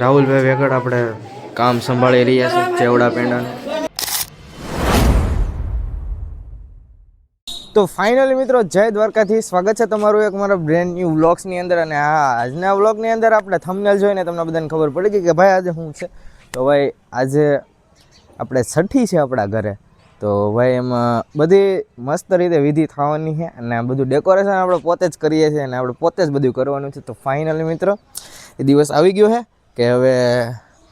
રાહુલભાઈ વેગડ આપણે કામ સંભાળી રહ્યા છે ચેવડા પેંડા. તો ફાઇનલી મિત્રો જય દ્વારકાથી સ્વાગત છે તમારું એક મારા બ્રેન્ડ ન્યૂ વ્લોગ્સની અંદર અને હા, આજના વ્લોગની અંદર આપણે થંબનેલ જોઈને તમને બધાને ખબર પડી ગઈ કે ભાઈ આજે શું છે? તો ભાઈ આજે આપણે છઠ્ઠી છે આપણા ઘરે. તો ભાઈ એમાં બધી મસ્ત રીતે વિધિ થવાની છે અને બધું ડેકોરેશન આપણે પોતે જ કરીએ છીએ અને આપણે પોતે જ બધું કરવાનું છે. તો ફાઇનલી મિત્રો, એ દિવસ આવી ગયો છે કે હવે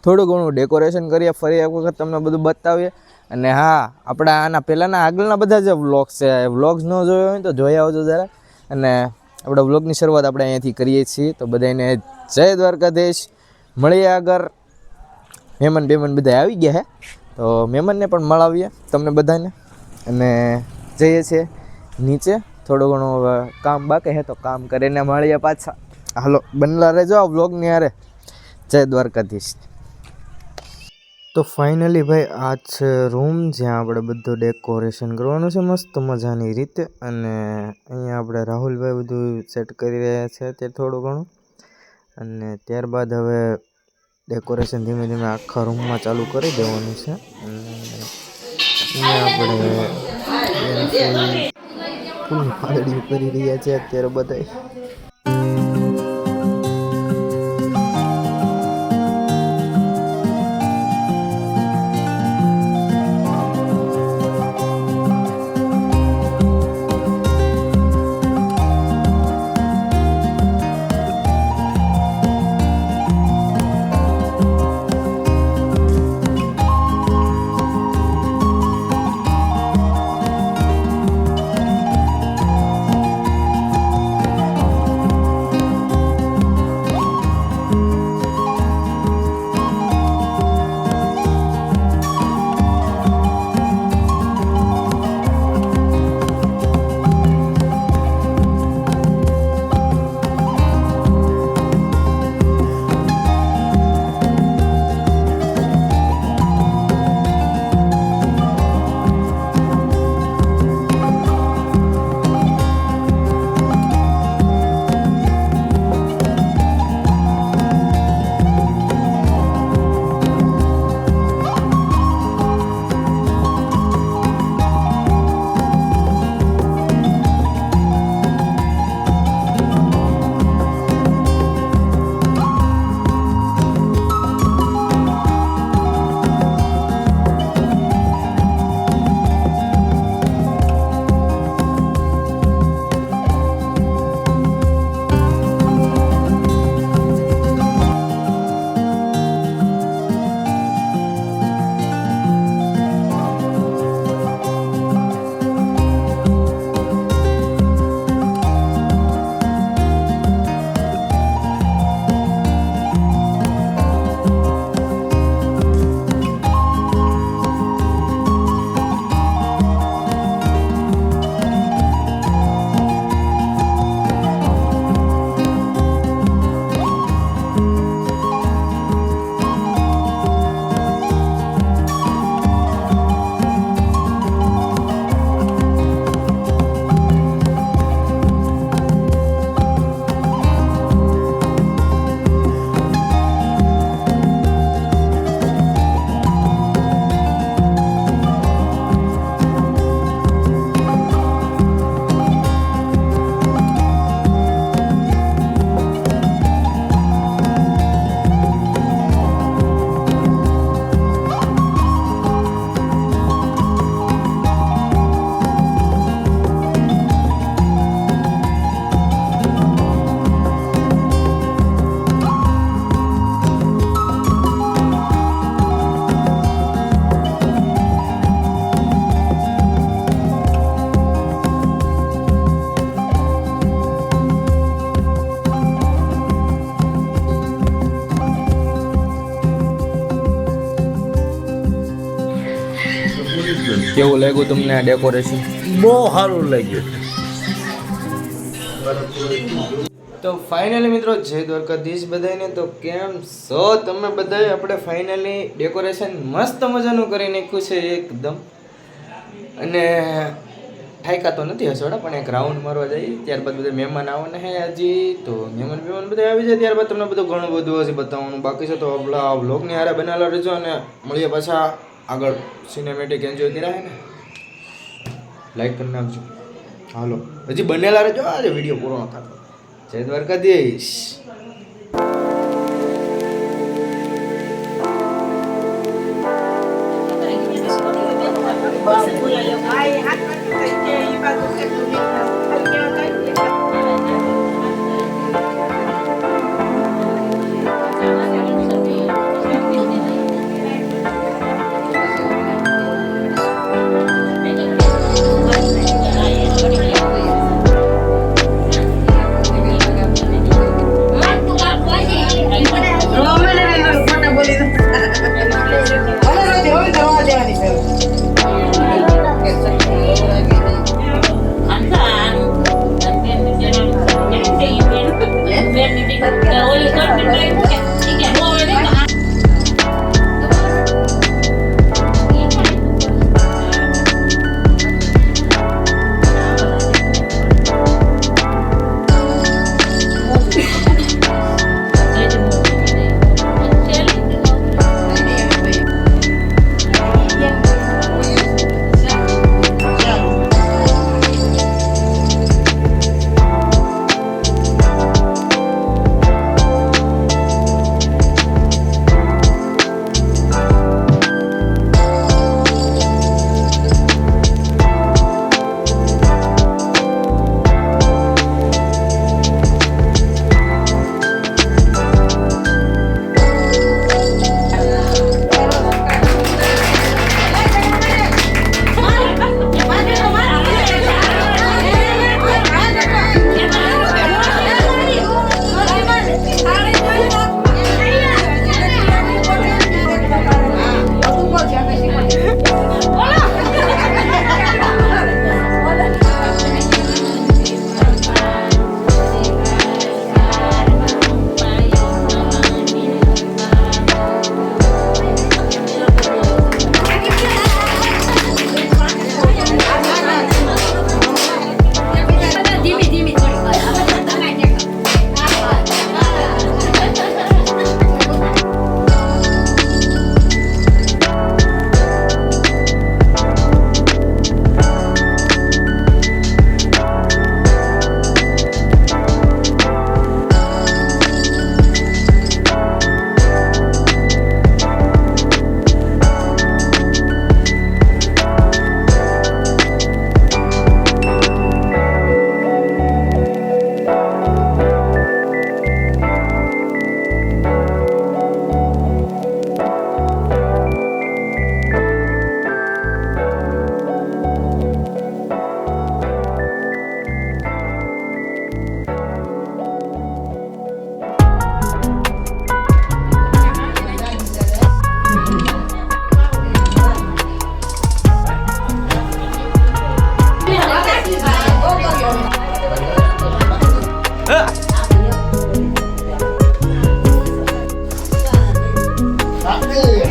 થોડું ઘણું ડેકોરેશન કરીએ, ફરી એક વખત તમને બધું બતાવીએ. અને હા, આપણા આના પહેલાંના આગળના બધા જે વ્લોગ્સ છે વ્લોગ્સ ન જોયો હોય તો જોઈ આવજો જરા. અને આપણા વ્લોગની શરૂઆત આપણે અહીંયાથી કરીએ છીએ. તો બધાને જય દ્વારકાધીશ. મળીએ આગળ. મહેમાન બેમાન બધા આવી ગયા છે. તો મહેમાનને પણ મળાવીએ તમને બધાને. અને જઈએ છીએ નીચે. થોડું ઘણું કામ બાકી હે તો કામ કરીને મળીએ પાછા. હાલો, બનલા રહેજો આ વ્લોગની હારે. જય દ્વારકાધીશ. તો ફાઇનલી ભાઈ, આ છે રૂમ જ્યાં આપણે બધું ડેકોરેશન કરવાનું છે, મસ્ત મજાની રીતે. અને અહીંયા આપણે રાહુલભાઈ બધું સેટ કરી રહ્યા છે અત્યારે થોડું ઘણું. અને ત્યારબાદ હવે ડેકોરેશન ધીમે ધીમે આખા રૂમમાં ચાલુ કરી દેવાનું છે. આપણે ફૂલ ફૂલની કરી રહ્યા છે અત્યારે બધાય. કેવું લાગ્યું તમને આ ડેકોરેશન બહુ સારું લાગ્યું. તો ફાઇનલી મિત્રો જય દ્વારકાધીશ બધાને તો કેમ છો તમે બધાએ આપણે ફાઇનલી ડેકોરેશન મસ્ત મજાનું કરી નાખ્યું છે એકદમ. અને ઠાયકા તો નથી હસોડા પણ એક રાઉન્ડ મારવા જઈએ. ત્યારબાદ બધા મહેમાન આવવાના હે હજી તો મહેમાન મહેમાન બધા આવી જાય. ત્યારબાદ તમને બધું ઘણું બધું હજી બતાવવાનું બાકી છે. તો આ બ્લોગની હારે બનાવેલા રહેજો અને મળીએ પાછા આગળ સિનેમેટિક એન્જોય કર્યા ને લાઈક કરી નાખજો. હાલો. હજી બનેલા રહેજો આજે વીડિયો પૂરો ન થતો જય દ્વારકાધીશ. ધીમી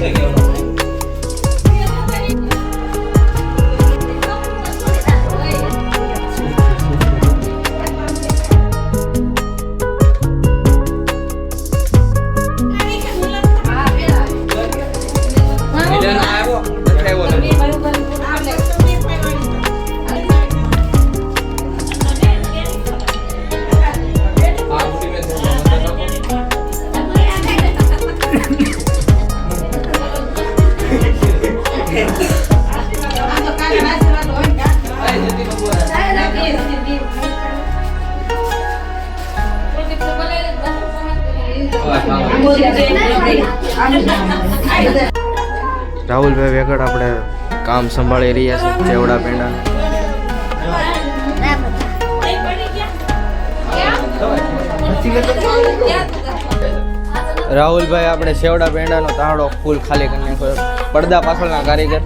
Thank you. રાહુલભાઈ વેગડ આપણે કામ સંભાળી રહ્યા છે ચેવડા પેંડા. રાહુલભાઈ આપણે સેવડા પેંડાનો તાળો ફૂલ ખાલી કરી નાખ્યો પડદા પાછળના કારીગર.